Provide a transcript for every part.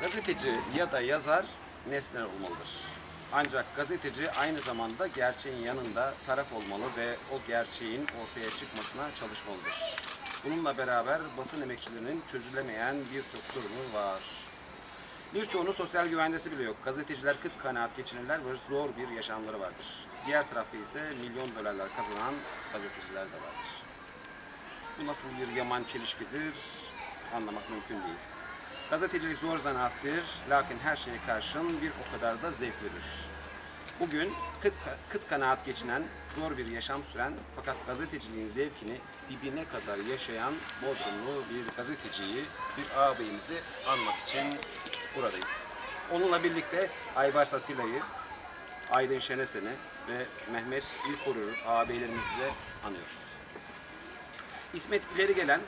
Gazeteci ya da yazar nesne olmalıdır. Ancak gazeteci aynı zamanda gerçeğin yanında taraf olmalı ve o gerçeğin ortaya çıkmasına çalışmalıdır. Bununla beraber basın emekçilerinin çözülemeyen birçok durumu var. Birçoğunun sosyal güvencesi bile yok. Gazeteciler kıt kanaat geçinirler ve zor bir yaşamları vardır. Diğer tarafta ise milyon dolarlar kazanan gazeteciler de vardır. Bu nasıl bir yaman çelişkidir anlamak mümkün değil. Gazetecilik zor zanaattır, lakin her şeye karşın bir o kadar da zevklidir. Bugün kıt, kıt kanaat geçinen, zor bir yaşam süren fakat gazeteciliğin zevkini dibine kadar yaşayan Bodrumlu bir gazeteciyi, bir ağabeyimizi anmak için buradayız. Onunla birlikte Aybars Atilla'yı, Aydın Şenesen'i ve Mehmet İlkorur'u ağabeylerimizi anıyoruz. İsmet ileri gelen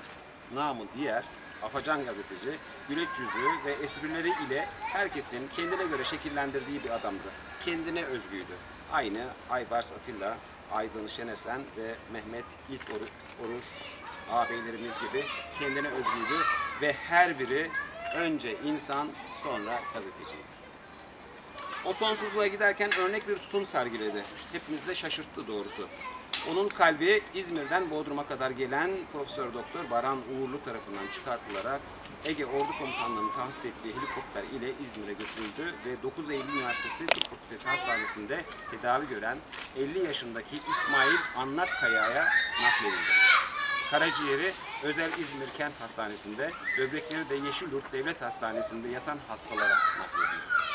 namı diğer Afacan gazeteci, güleç yüzü ve esprileri ile herkesin kendine göre şekillendirdiği bir adamdı. Kendine özgüydü. Aynı Aybars Atilla, Aydın Şenesen ve Mehmet İlk Orur, Orur ağabeylerimiz gibi kendine özgüydü ve her biri önce insan sonra gazeteciydi. O sonsuzluğa giderken örnek bir tutum sergiledi. Hepimizi de şaşırttı doğrusu. Onun kalbi İzmir'den Bodrum'a kadar gelen Profesör Doktor Baran Uğurlu tarafından çıkartılarak Ege Ordu Komutanlığı'nın tahsis ettiği helikopter ile İzmir'e götürüldü ve 9 Eylül Üniversitesi Tıp Fakültesi Hastanesi'nde tedavi gören 50 yaşındaki İsmail Anlatkaya'ya nakledildi. Karaciğeri Özel İzmir Kent Hastanesi'nde, böbrekleri de Yeşilyurt Devlet Hastanesi'nde yatan hastalara nakledildi.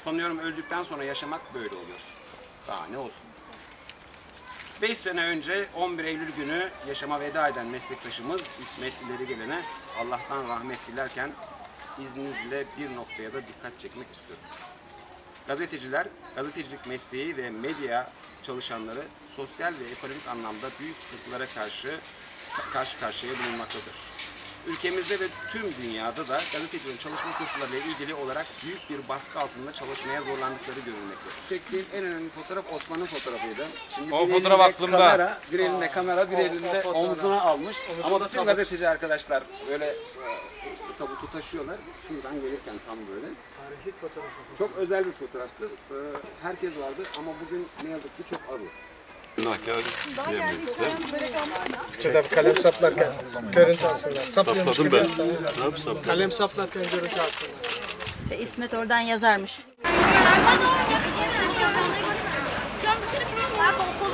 Sanıyorum öldükten sonra yaşamak böyle oluyor. Daha ne olsun. 5 sene önce 11 Eylül günü yaşama veda eden meslektaşımız İsmet İleri Gelen'e Allah'tan rahmet dilerken izninizle bir noktaya da dikkat çekmek istiyorum. Gazeteciler, gazetecilik mesleği ve medya çalışanları sosyal ve ekonomik anlamda büyük sıkıntılara karşı karşı karşıya bulunmaktadır. Ülkemizde ve tüm dünyada da gazetecilerin çalışma koşullarıyla ilgili olarak büyük bir baskı altında çalışmaya zorlandıkları görülmektedir. Çektiğim en önemli fotoğraf Osman'ın fotoğrafıydı. Şimdi O bir fotoğraf elinde aklımda. Kamera, bir elinde kamera, bir O- o elinde fotoğraf. omzuna almış. Ama bütün tabii. gazeteci arkadaşlar böyle e, işte tabutu taşıyorlar. Şuradan gelirken tam böyle. Tarihi fotoğrafı. Çok özel bir fotoğraftı. Ee, Herkes vardı ama bugün ne yazık ki çok azız. Nakar yemekte. Şurada bir kalem saplarken görüntü alsınlar. Saplıyormuş Sapladım ben. Kalem saplarken görüntü alsınlar. İsmet oradan yazarmış. Baba ne